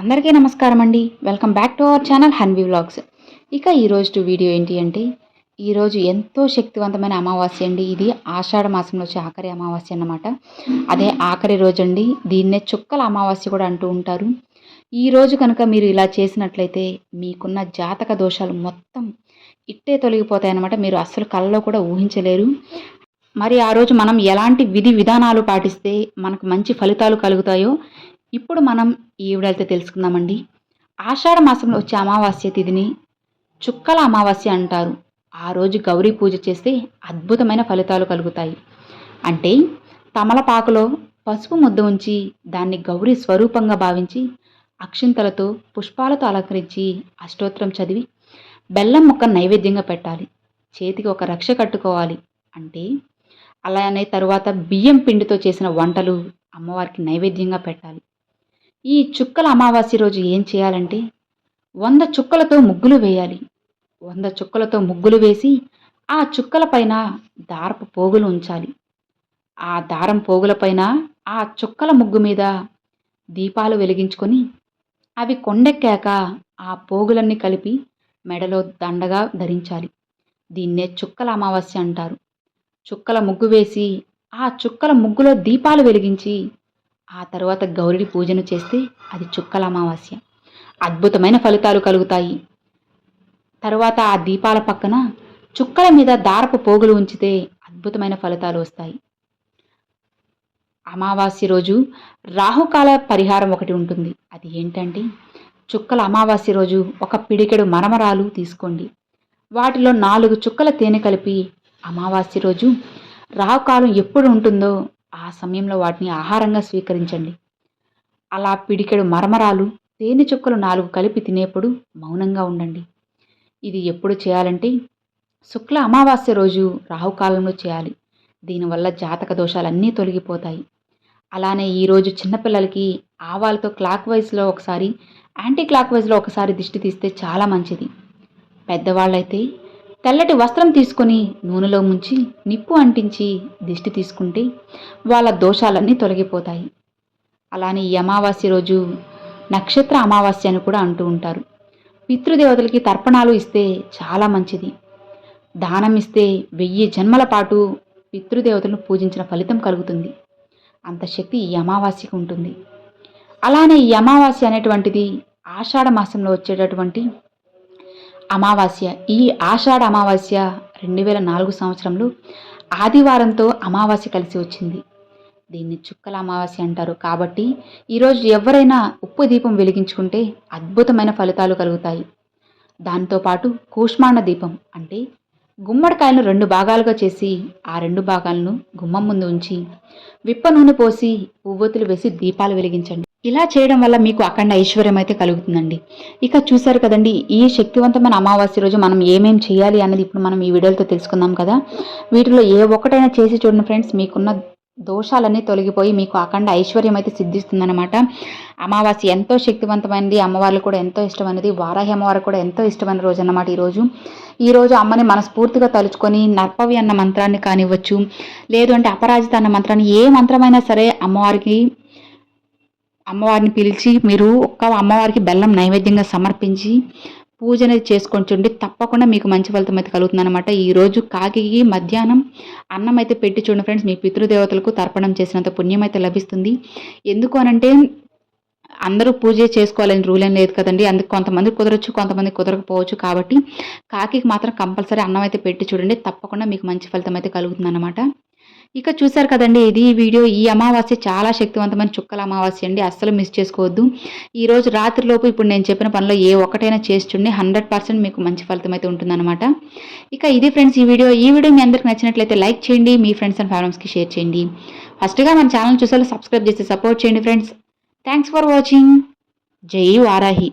అందరికీ నమస్కారం అండి welcome back to our channel Hanvi vlogs ఇక ఈరోజు వీడియో ఏంటి అంటే ఈరోజు ఎంతో శక్తివంతమైన అమావాస్య అండి. ఇది ఆషాఢ మాసంలో వచ్చే ఆఖరి అమావాస్య అన్నమాట. అదే ఆఖరి రోజు అండి దీన్నే చుక్కల అమావాస్య కూడా అంటూ ఉంటారు. ఈ రోజు కనుక మీరు ఇలా చేసినట్లయితే మీకున్న జాతక దోషాలు మొత్తం ఇట్టే తొలగిపోతాయి అన్నమాట. మీరు అస్సలు కళ్ళలో కూడా ఊహించలేరు. మరి ఆ రోజు మనం ఎలాంటి విధి విధానాలు పాటిస్తే మనకు మంచి ఫలితాలు కలుగుతాయో ఇప్పుడు మనం ఈ వీడియోతో తెలుసుకుందామండి. ఆషాఢ మాసంలో వచ్చే అమావాస్య తిథిని చుక్కల అమావాస్య అంటారు. ఆ రోజు గౌరీ పూజ చేస్తే అద్భుతమైన ఫలితాలు కలుగుతాయి. అంటే తమలపాకులో పసుపు ముద్ద ఉంచి దాన్ని గౌరీ స్వరూపంగా భావించి అక్షింతలతో పుష్పాలతో అలంకరించి అష్టోత్తరం చదివి బెల్లం ముక్క నైవేద్యంగా పెట్టాలి. చేతికి ఒక రక్ష కట్టుకోవాలి. అంటే అలానే తరువాత బియ్యం పిండితో చేసిన వంటలు అమ్మవారికి నైవేద్యంగా పెట్టాలి. ఈ చుక్కల అమావాస్య రోజు ఏం చేయాలంటే వంద చుక్కలతో ముగ్గులు వేయాలి. వంద చుక్కలతో ముగ్గులు వేసి ఆ చుక్కల పైన దారపు పోగులు ఉంచాలి. ఆ దారం పోగుల పైన ఆ చుక్కల ముగ్గు మీద దీపాలు వెలిగించుకొని అవి కొండెక్కాక ఆ పోగులన్నీ కలిపి మెడలో దండగా ధరించాలి. దీన్నే చుక్కల అమావాస్య అంటారు. చుక్కల ముగ్గు వేసి ఆ చుక్కల ముగ్గులో దీపాలు వెలిగించి ఆ తర్వాత గౌరిని పూజను చేస్తే అది చుక్కల అమావాస్య. అద్భుతమైన ఫలితాలు కలుగుతాయి. తర్వాత ఆ దీపాల పక్కన చుక్కల మీద దారపు పోగులు ఉంచితే అద్భుతమైన ఫలితాలు వస్తాయి. అమావాస్య రోజు రాహుకాల పరిహారం ఒకటి ఉంటుంది. అది ఏంటంటే చుక్కల అమావాస్య రోజు ఒక పిడికెడు మరమరాలు తీసుకోండి. వాటిలో నాలుగు చుక్కల తేనె కలిపి అమావాస్య రోజు రాహుకాలం ఎప్పుడు ఉంటుందో ఆ సమయంలో వాటిని ఆహారంగా స్వీకరించండి. అలా పిడికెడు మరమరాలు తేనె చుక్కలు నాలుగు కలిపి తినేప్పుడు మౌనంగా ఉండండి. ఇది ఎప్పుడు చేయాలంటే శుక్ల అమావాస్య రోజు రాహుకాలంలో చేయాలి. దీనివల్ల జాతక దోషాలన్నీ తొలగిపోతాయి. అలానే ఈరోజు చిన్నపిల్లలకి ఆవాలతో క్లాక్ వైజ్లో ఒకసారి యాంటీ క్లాక్ వైజ్లో ఒకసారి దిష్టి తీస్తే చాలా మంచిది. పెద్దవాళ్ళైతే తెల్లటి వస్త్రం తీసుకొని నూనెలో ముంచి నిప్పు అంటించి దిష్టి తీసుకుంటే వాళ్ళ దోషాలన్నీ తొలగిపోతాయి. అలానే ఈ అమావాస్య రోజు నక్షత్ర అమావాస్య అని కూడా అంటూ ఉంటారు. పితృదేవతలకి తర్పణాలు ఇస్తే చాలా మంచిది. దానం ఇస్తే వెయ్యి జన్మల పాటు పితృదేవతలను పూజించిన ఫలితం కలుగుతుంది. అంత శక్తి ఈ అమావాస్యకు ఉంటుంది. అలానే ఈ అమావాస్య అనేటువంటిది ఆషాఢ మాసంలో వచ్చేటటువంటి అమావాస్య. ఈ ఆషాఢ అమావాస్య రెండు వేల నాలుగు సంవత్సరంలో ఆదివారంతో అమావాస్య కలిసి వచ్చింది. దీన్ని చుక్కల అమావాస్య అంటారు. కాబట్టి ఈరోజు ఎవరైనా ఉప్పు దీపం వెలిగించుకుంటే అద్భుతమైన ఫలితాలు కలుగుతాయి. దాంతోపాటు కూష్మాండ దీపం అంటే గుమ్మడికాయలను రెండు భాగాలుగా చేసి ఆ రెండు భాగాలను గుమ్మం ముందు ఉంచి విప్ప నూనె పోసి పువ్వొత్తులు వేసి దీపాలు వెలిగించండి. ఇలా చేయడం వల్ల మీకు అఖండ ఐశ్వర్యం అయితే కలుగుతుందండి. ఇక చూసారు కదండి ఈ శక్తివంతమైన అమావాస్య రోజు మనం ఏమేం చేయాలి అనేది ఇప్పుడు మనం ఈ వీడియోలతో తెలుసుకుందాం కదా. వీటిలో ఏ ఒక్కటైనా చేసి చూడండి ఫ్రెండ్స్ మీకున్న దోషాలన్నీ తొలగిపోయి మీకు అఖండ ఐశ్వర్యం అయితే సిద్ధిస్తుందన్నమాట. అమావాస్య ఎంతో శక్తివంతమైనది అమ్మవార్లు కూడా ఎంతో ఇష్టమైనది వారాహి అమ్మవారు కూడా ఎంతో ఇష్టమైన రోజు. అన్నమాట ఈరోజు ఈరోజు అమ్మని మనస్ఫూర్తిగా తలుచుకొని నర్పవి అన్న మంత్రాన్ని కానివ్వచ్చు లేదు అంటే అపరాజిత అన్న మంత్రాన్ని ఏ మంత్రమైనా సరే అమ్మవారికి అమ్మవారిని పిలిచి మీరు ఒక్క అమ్మవారికి బెల్లం నైవేద్యంగా సమర్పించి పూజ అనేది చేసుకొని చూడండి తప్పకుండా మీకు మంచి ఫలితం అయితే కలుగుతుంది అనమాట ఈరోజు కాకి మధ్యాహ్నం అన్నం అయితే పెట్టి చూడండి ఫ్రెండ్స్. మీ పితృదేవతలకు తర్పణం చేసినంత పుణ్యం అయితే లభిస్తుంది. ఎందుకు అనంటే అందరూ పూజ చేసుకోవాలని రూల్ ఏం లేదు కదండి. అందుకు కొంతమంది కుదరచ్చు కొంతమంది కుదరకపోవచ్చు కాబట్టి కాకి మాత్రం కంపల్సరీ అన్నం అయితే పెట్టి చూడండి. తప్పకుండా మీకు మంచి ఫలితం అయితే కలుగుతుంది అనమాట ఇక చూసారు కదండి ఇది ఈ వీడియో. ఈ అమావాస్య చాలా శక్తివంతమైన చుక్కల అమావాస్య అండి. అస్సలు మిస్ చేసుకోవద్దు. ఈ రోజు రాత్రిలోపు ఇప్పుడు నేను చెప్పిన పనిలో ఏ ఒక్కటైనా చేస్తుండే హండ్రెడ్ పర్సెంట్ మీకు మంచి ఫలితం అయితే ఉంటుందన్నమాట. ఇక ఇది ఫ్రెండ్స్ ఈ వీడియో. ఈ వీడియో మీ అందరికి నచ్చినట్లయితే లైక్ చేయండి. మీ ఫ్రెండ్స్ అండ్ ఫ్యామిలీస్కి షేర్ చేయండి. ఫస్ట్గా మన ఛానల్ చూసేలా సబ్స్క్రైబ్ చేసి సపోర్ట్ చేయండి ఫ్రెండ్స్. థ్యాంక్స్ ఫర్ వాచింగ్ జై వారాహి.